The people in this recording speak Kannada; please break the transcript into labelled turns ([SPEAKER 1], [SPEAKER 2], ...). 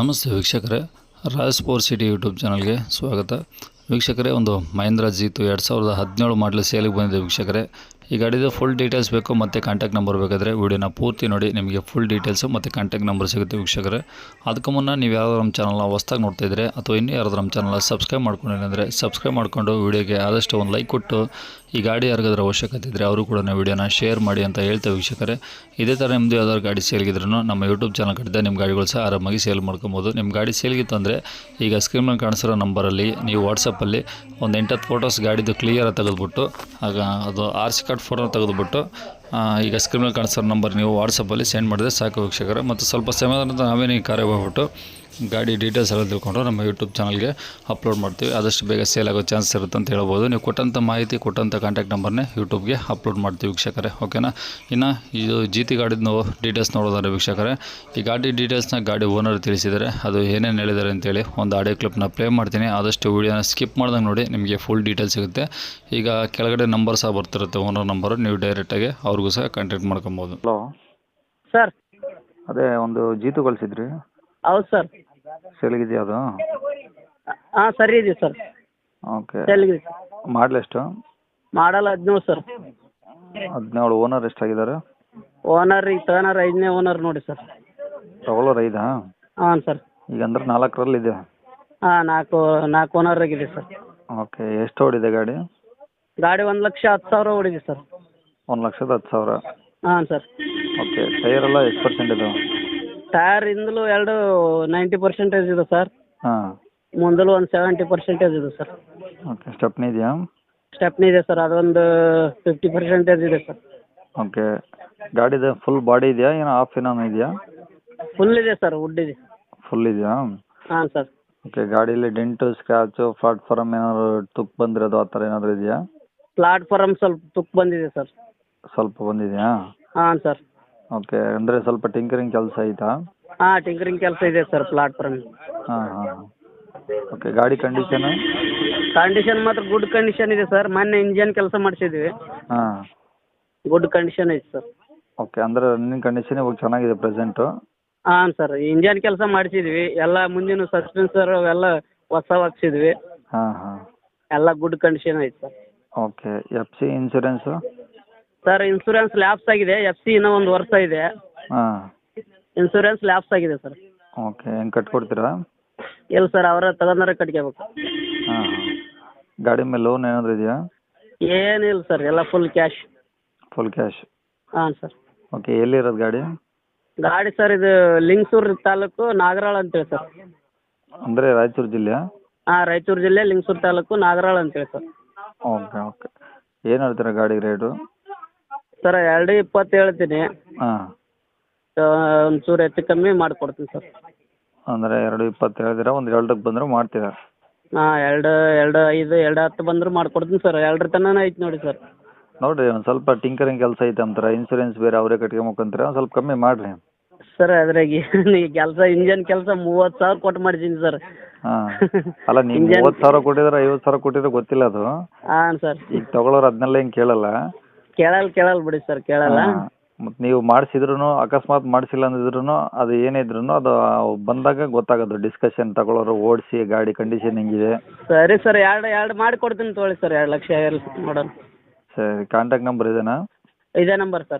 [SPEAKER 1] ನಮಸ್ತೆ ವೀಕ್ಷಕರೇ, ರಾಜ್ ಸ್ಪೋರ್ಟ್ ಸಿಟಿ ಯೂಟ್ಯೂಬ್ ಚಾನಲ್ಗೆ ಸ್ವಾಗತ. ವೀಕ್ಷಕರೇ, ಒಂದು ಮಹೇಂದ್ರ ಜೀತು ಎರಡು ಸಾವಿರದ ಹದಿನೇಳು ಮಾಡಲು ಸೇಲಿಗೆ ಬಂದಿದೆ ವೀಕ್ಷಕರೇ. ಈ ಗಾಡಿದು ಫುಲ್ ಡೀಟೇಲ್ಸ್ ಬೇಕು, ಮತ್ತು ಕಾಂಟ್ಯಾಕ್ಟ್ ನಂಬರ್ ಬೇಕಾದರೆ ವೀಡಿಯೋನ ಪೂರ್ತಿ ನೋಡಿ, ನಿಮಗೆ ಫುಲ್ ಡೀಟೇಲ್ಸು ಮತ್ತು ಕಾಂಟ್ಯಾಕ್ಟ್ ನಂಬರ್ ಸಿಗುತ್ತೆ ವೀಕ್ಷಕರೇ. ಅದಕ್ಕೂ ಮುನ್ನ ನೀವು ಯಾರಾದರೂ ನಮ್ಮ ಚಾನಲ್ನ ಹೊಸ್ದಾಗಿ ನೋಡ್ತಾ ಇದ್ದರೆ ಅಥವಾ ಇನ್ನೂ ಯಾರಾದರೂ ನಮ್ಮ ಚಾನಲ್ನ ಸಬ್ಸ್ಕ್ರೈಬ್ ಮಾಡ್ಕೊಂಡಿಲ್ಲ ಸಬ್ಸ್ಕ್ರೈಬ್ ಮಾಡಿಕೊಂಡು ವೀಡಿಯೋಗೆ ಆದಷ್ಟು ಒಂದು ಲೈಕ್ ಕೊಟ್ಟು, ಈ ಗಾಡಿ ಯಾರಿಗಾದ್ರೂ ಅವಶ್ಯಕತೆ ಇದ್ದರೆ ಅವರು ಕೂಡ ವೀಡಿಯೋನ ಶೇರ್ ಮಾಡಿ ಅಂತ ಹೇಳ್ತೇವೆ ವೀಕ್ಷಕರೇ. ಇದೇ ಥರ ನಿಮ್ಮದು ಯಾವ್ದಾದ್ರು ಗಾಡಿ ಸೇಲ್ಗಿದ್ರು ನಮ್ಮ ಯೂಟ್ಯೂಬ್ ಚಾನಲ್ ಕಟ್ಟಿದ್ರೆ ನಿಮ್ಮ ಗಾಡಿಗಳು ಸಹ ಆರಾಮಾಗಿ ಸೇಲ್ ಮಾಡ್ಕೊಬೋದು. ನಿಮ್ಮ ಗಾಡಿ ಸೇಲ್ಗಿತ್ತು ಅಂದರೆ ಈಗ ಸ್ಕ್ರೀನ್ ಮೇಲೆ ಕಾಣಿಸಿರೋ ನಂಬರಲ್ಲಿ ನೀವು ವಾಟ್ಸಪ್ಪಲ್ಲಿ ಒಂದು ಎಂಟತ್ತು ಫೋಟೋಸ್ ಗಾಡಿದು ಕ್ಲಿಯರಾಗಿ ತೆಗೆದುಬಿಟ್ಟು, ಆಗ ಅದು ಆರ್ ಸಿ ಕಾರ್ಡ್ ಫೋಟೋ ತೆಗೆದುಬಿಟ್ಟು ಈಗ ಸ್ಕ್ರೀನ್ ಕನ್ಸರ್ನ್ ನಂಬರ್ ನೀವು ವಾಟ್ಸಪ್ಪಲ್ಲಿ ಸೆಂಡ್ ಮಾಡಿದ್ರೆ ಸಾಕು ವೀಕ್ಷಕರೇ. ಮತ್ತು ಸ್ವಲ್ಪ ಸಮಯದ ನಂತರ ನಾವೇನೇ ನೀವು ಕಾರ್ಯ ಹೋಗ್ಬಿಟ್ಟು ಗಾಡಿ ಡೀಟೇಲ್ಸ್ ಎಲ್ಲ ತಿಳ್ಕೊಂಡು ನಮ್ಮ ಯೂಟ್ಯೂಬ್ ಚಾನಲ್ಗೆ ಅಪ್ಲೋಡ್ ಮಾಡ್ತೀವಿ. ಆದಷ್ಟು ಬೇಗ ಸೇಲ್ ಆಗೋ ಚಾನ್ಸ್ ಇರುತ್ತೆ ಅಂತ ಹೇಳ್ಬೋದು. ನೀವು ಕೊಟ್ಟಂಥ ಮಾಹಿತಿ ಕೊಟ್ಟಂಥ ಕಾಂಟ್ಯಾಕ್ಟ್ ನಂಬರ್ನೇ ಯೂಟ್ಯೂಬ್ಗೆ ಅಪ್ಲೋಡ್ ಮಾಡ್ತೀವಿ ವೀಕ್ಷಕರೇ ಓಕೆನಾ ಇನ್ನು ಇದು ಜೀತಿ ಗಾಡಿದ ಡೀಟೇಲ್ಸ್ ನೋಡೋದಾದ್ರೆ ವೀಕ್ಷಕರೇ ಈ ಗಾಡಿ ಡೀಟೇಲ್ಸ್ನ ಗಾಡಿ ಓನರ್ ತಿಳಿಸಿದರೆ ಅದು ಏನೇನು ಹೇಳಿದ್ದಾರೆ ಅಂತೇಳಿ ಒಂದು ಆಡಿಯೋ ಕ್ಲಿಪ್ನ ಪ್ಲೇ ಮಾಡ್ತೀನಿ. ಆದಷ್ಟು ವೀಡಿಯೋನ ಸ್ಕಿಪ್ ಮಾಡ್ದಂಗೆ ನೋಡಿ ನಿಮಗೆ ಫುಲ್ ಡೀಟೇಲ್ಸ್ ಸಿಗುತ್ತೆ. ಈಗ ಕೆಳಗಡೆ ನಂಬರ್ ಸಹ ಬರ್ತಿರುತ್ತೆ ಓನರ್ ನಂಬರು ನೀವು ಡೈರೆಕ್ಟಾಗಿ ಅವ್ರಿಗೂ ಸಹ ಕಾಂಟ್ಯಾಕ್ಟ್ ಮಾಡ್ಕೊಬೋದು.
[SPEAKER 2] ಹಲೋ
[SPEAKER 3] ಸರ್
[SPEAKER 2] ಅದೇ ಒಂದು ಜೀತು ಕಳಿಸಿದ್ರಿ.
[SPEAKER 3] ಹೌದು ಸರ್
[SPEAKER 2] ಸೇಲಿಗಿದೆಯಾ ಅದು?
[SPEAKER 3] ಹಾಂ ಸರಿ ಇದೆ ಸರ್.
[SPEAKER 2] ಓಕೆ
[SPEAKER 3] ಸೆಲ್ಗಿದೆ
[SPEAKER 2] ಮಾಡಲ್ ಎಷ್ಟು?
[SPEAKER 3] ಮಾಡಲ್ ಹದಿನೇಳು ಸರ್.
[SPEAKER 2] ಹದಿನೇಳು ಓನರ್ ಎಷ್ಟಾಗಿದ್ದಾರೆ?
[SPEAKER 3] ಓನರ್ ಈಗ ತಗೋನಾರ ಐದನೇ ಓನರ್ ನೋಡಿ ಸರ್.
[SPEAKER 2] ತಗೊಳ್ಳೋರು ಐದಾ?
[SPEAKER 3] ಹಾಂ ಸರ್.
[SPEAKER 2] ಈಗ ಅಂದ್ರೆ ನಾಲ್ಕರಲ್ಲಿದೆ
[SPEAKER 3] ಹಾಂ ನಾಲ್ಕು ನಾಲ್ಕು ಓನರ್ ಆಗಿದೆ ಸರ್.
[SPEAKER 2] ಓಕೆ ಎಷ್ಟು ಓಡಿದೆ ಗಾಡಿ?
[SPEAKER 3] ಗಾಡಿ ಒಂದು ಲಕ್ಷ ಹತ್ತು ಸಾವಿರ ಓಡಿದೆ ಸರ್.
[SPEAKER 2] ಒಂದು ಲಕ್ಷದ ಹತ್ತು ಸಾವಿರ.
[SPEAKER 3] ಹಾಂ ಸರ್.
[SPEAKER 2] ಓಕೆ ಟೈರ್ ಎಲ್ಲ ಎಷ್ಟು ಪರ್ಸೆಂಟ್ ಇದು?
[SPEAKER 3] ಟಯರ್ ಹಿಂದಲೂ ಎರಡು ನೈಂಟಿ ಪರ್ಸೆಂಟೇಜ್ ಇದೆ ಸರ್
[SPEAKER 2] ಹಾಂ.
[SPEAKER 3] ಮುಂದಲು ಒಂದು ಸೆವೆಂಟಿ ಪರ್ಸೆಂಟೇಜ್ ಇದೆ ಸರ್
[SPEAKER 2] ಓಕೆ ಸ್ಟೆಪ್ನಿ ಇದೆಯಾ?
[SPEAKER 3] ಸ್ಟೆಪ್ನಿ ಇದೆ ಸರ್ ಅದೊಂದು ಫಿಫ್ಟಿ ಪರ್ಸೆಂಟೇಜ್ ಇದೆ ಸರ್
[SPEAKER 2] ಓಕೆ ಗಾಡಿದು ಫುಲ್ ಬಾಡಿ ಇದೆಯಾ ಏನೋ ಆಫ್ ಏನೋ ಇದೆಯಾ?
[SPEAKER 3] ಫುಲ್ ಇದೆ ಸರ್ ವುಡ್ ಇದೆ.
[SPEAKER 2] ಫುಲ್ ಇದೆಯಾ?
[SPEAKER 3] ಹಾಂ ಸರ್
[SPEAKER 2] ಓಕೆ ಗಾಡೀಲಿ ಡೆಂಟು ಸ್ಕ್ರ್ಯಾಚು ಪ್ಲಾಟ್ಫಾರಮ್ ಏನಾದ್ರು ತುಕ್ಕು ಬಂದಿರೋದು ಆ ಥರ ಏನಾದರೂ ಇದೆಯಾ?
[SPEAKER 3] ಪ್ಲಾಟ್ಫಾರಮ್ ಸ್ವಲ್ಪ ತುಕ್ಕು ಬಂದಿದೆ ಸರ್
[SPEAKER 2] ಸ್ವಲ್ಪ ಬಂದಿದೆಯಾ?
[SPEAKER 3] ಹಾಂ ಸರ್
[SPEAKER 2] ಓಕೆ ಅಂದ್ರೆ ಸ್ವಲ್ಪ ಟಿಂಕರಿಂಗ್ ಕೆಲಸ ಐತಾ?
[SPEAKER 3] ಹಾಂ ಟಿಂಕರಿಂಗ್ ಕೆಲಸ ಇದೆ ಸರ್ ಪ್ಲಾಟ್ಫಾರ್ಮ್
[SPEAKER 2] ಹಾಂ ಹಾಂ ಹಾಂ. ಓಕೆ ಗಾಡಿ ಕಂಡೀಷನ್
[SPEAKER 3] ಕಂಡೀಷನ್ ಮಾತ್ರ ಗುಡ್ ಕಂಡೀಷನ್ ಇದೆ ಸರ್ ಮೊನ್ನೆ ಇಂಜಿನ್ ಕೆಲಸ ಮಾಡಿಸಿದ್ವಿ.
[SPEAKER 2] ಹಾಂ.
[SPEAKER 3] ಗುಡ್ ಕಂಡೀಷನ್ ಐತೆ ಸರ್.
[SPEAKER 2] ಓಕೆ ಅಂದ್ರೆ ರನ್ನಿಂಗ್ ಕಂಡೀಷನ್ ಇವಾಗ ಚೆನ್ನಾಗಿದೆ ಪ್ರೆಸೆಂಟು
[SPEAKER 3] ಹಾಂ ಸರ್ ಇಂಜನ್ ಕೆಲಸ ಮಾಡಿಸಿದ್ವಿ ಎಲ್ಲ ಮುಂದಿನ ಸಸ್ಪೆನ್ಸರ್ ಅವೆಲ್ಲ ಹೊಸ ಹಾಕ್ಸಿದ್ವಿ.
[SPEAKER 2] ಹಾಂ ಹಾಂ.
[SPEAKER 3] ಎಲ್ಲ ಗುಡ್ ಕಂಡೀಷನ್ ಐತೆ sir.
[SPEAKER 2] Okay F C insurance
[SPEAKER 3] sir insurance lapse ಆಗಿದೆ. ಎಫ್ ಸಿ ಇನ್ನೂ ಒಂದು ವರ್ಷ ಇದೆ.
[SPEAKER 2] ಹಾಂ.
[SPEAKER 3] ಇನ್ಸೂರೆನ್ಸ್ ಲ್ಯಾಪ್ಸ್ ಆಗಿದೆ ಸರ್
[SPEAKER 2] ಓಕೆ ಹೆಂಗೆ ಕಟ್ಕೊಡ್ತೀರಾ?
[SPEAKER 3] ಇಲ್ಲ ಸರ್ ಅವರ ತಗೊಂಡ್ರೆ ಕಟ್ಕೋಬೇಕು.
[SPEAKER 2] ಹಾಂ ಗಾಡಿ ಮೇಲೆ ಲೋನ್ ಏನಾದರೂ ಇದೆಯಾ?
[SPEAKER 3] ಏನಿಲ್ಲ ಸರ್ ಎಲ್ಲ ಫುಲ್ ಕ್ಯಾಶ್
[SPEAKER 2] ಫುಲ್ ಕ್ಯಾಶ್
[SPEAKER 3] ಹಾಂ ಸರ್
[SPEAKER 2] ಓಕೆ ಎಲ್ಲಿರೋದು ಗಾಡಿ?
[SPEAKER 3] ಗಾಡಿ ಸರ್ ಇದು ಲಿಂಗಸೂರು ತಾಲೂಕು ನಾಗರಾಳ್ ಅಂತೇಳಿ ಸರ್
[SPEAKER 2] ಅಂದರೆ ರಾಯಚೂರು ಜಿಲ್ಲೆಯಾ?
[SPEAKER 3] ಹಾಂ ರಾಯಚೂರು ಜಿಲ್ಲೆ ಲಿಂಗಸೂರು ತಾಲೂಕು ನಾಗರಾಳ್ ಅಂತೇಳಿ ಸರ್
[SPEAKER 2] ಓಕೆ ಓಕೆ ಏನು ಹೇಳ್ತೀರಾ ಗಾಡಿ ರೇಟು?
[SPEAKER 3] ಸರ್ ಎರಡು ಇಪ್ಪತ್ತು ಹೇಳ್ತೀನಿ.
[SPEAKER 2] ಹಾಂ.
[SPEAKER 3] ಒಂಚೂರು ಹೆಚ್ಚು ಕಮ್ಮಿ ಮಾಡ್ಕೊಡ್ತೀನಿ ಸರ್.
[SPEAKER 2] ಅಂದರೆ ಎರಡು ಇಪ್ಪತ್ತು ಹೇಳಿದ್ರ ಒಂದು ಎರಡಕ್ಕೆ ಬಂದರೆ ಮಾಡ್ತೀರಾ?
[SPEAKER 3] ಹಾಂ ಎರಡು ಎರಡು ಐದು ಎರಡು ಹತ್ತು ಬಂದರೂ ಮಾಡ್ಕೊಡ್ತೀನಿ ಸರ್. ಎರಡರ ತನಕ ಐತೆ ನೋಡಿ ಸರ್.
[SPEAKER 2] ನೋಡಿರಿ ಒಂದು ಸ್ವಲ್ಪ ಟಿಂಕರಿಂಗ್ ಕೆಲಸ ಐತೆ ಅಂತಾರೆ ಇನ್ಸೂರೆನ್ಸ್ ಬೇರೆ ಅವರೇ ಕಟ್ಕೊಂಬಕಂತೀರ ಒಂದು ಸ್ವಲ್ಪ ಕಮ್ಮಿ ಮಾಡಿರಿ.
[SPEAKER 3] ಸರ್ ಅದ್ರಾಗ ಈ ಕೆಲಸ ಇಂಜನ್ ಕೆಲಸ ಮೂವತ್ತು ಸಾವಿರ ಕೊಟ್ಟು ಮಾಡಿದ್ದೀನಿ ಸರ್.
[SPEAKER 2] ಹಾಂ. ಅಲ್ಲ ನೀವು
[SPEAKER 3] Engine-
[SPEAKER 2] ಮೂವತ್ತು ಸಾವಿರ ಕೊಟ್ಟಿದ್ರೆ ಐವತ್ತು ಸಾವಿರ ಕೊಟ್ಟಿದ್ರೆ ಗೊತ್ತಿಲ್ಲ ಅದು.
[SPEAKER 3] ಹಾಂ ಸರ್.
[SPEAKER 2] ಈಗ ತಗೊಳ್ಳೋರು ಅದನ್ನೆಲ್ಲ ಹಿಂಗೆ ಕೇಳಲ್ಲ.
[SPEAKER 3] ಕೇಳಲ್ಲ ಕೇಳಲ್ಲ ಬಿಡಿ ಸರ್ ಕೇಳಲ್ಲ.
[SPEAKER 2] ಮತ್ತು ನೀವು ಮಾಡಿಸಿದ್ರು ಅಕಸ್ಮಾತ್ ಮಾಡಿಸಿಲ್ಲ ಅಂದಿದ್ರು ಅದು ಏನೇ ಇದ್ರು ಅದು ಬಂದಾಗ ಗೊತ್ತಾಗೋದು. ಡಿಸ್ಕಷನ್ ತಗೊಳ್ಳೋರು ಓಡಿಸಿ ಗಾಡಿ ಕಂಡೀಷನ್ ಹೆಂಗಿದೆ.
[SPEAKER 3] ಸರಿ ಸರ್ ಎರಡು ಎರಡು ಮಾಡಿ ಕೊಡ್ತೀನಿ ತೊಗೊಳ್ಳಿ ಸರ್ ಎರಡು ಲಕ್ಷ ಎಲ್ಲ ನೋಡೋಣ
[SPEAKER 2] ಸರಿ ಕಾಂಟ್ಯಾಕ್ಟ್ ನಂಬರ್ ಇದೇನಾ?
[SPEAKER 3] ಇದೇ ನಂಬರ್ ಸರ್.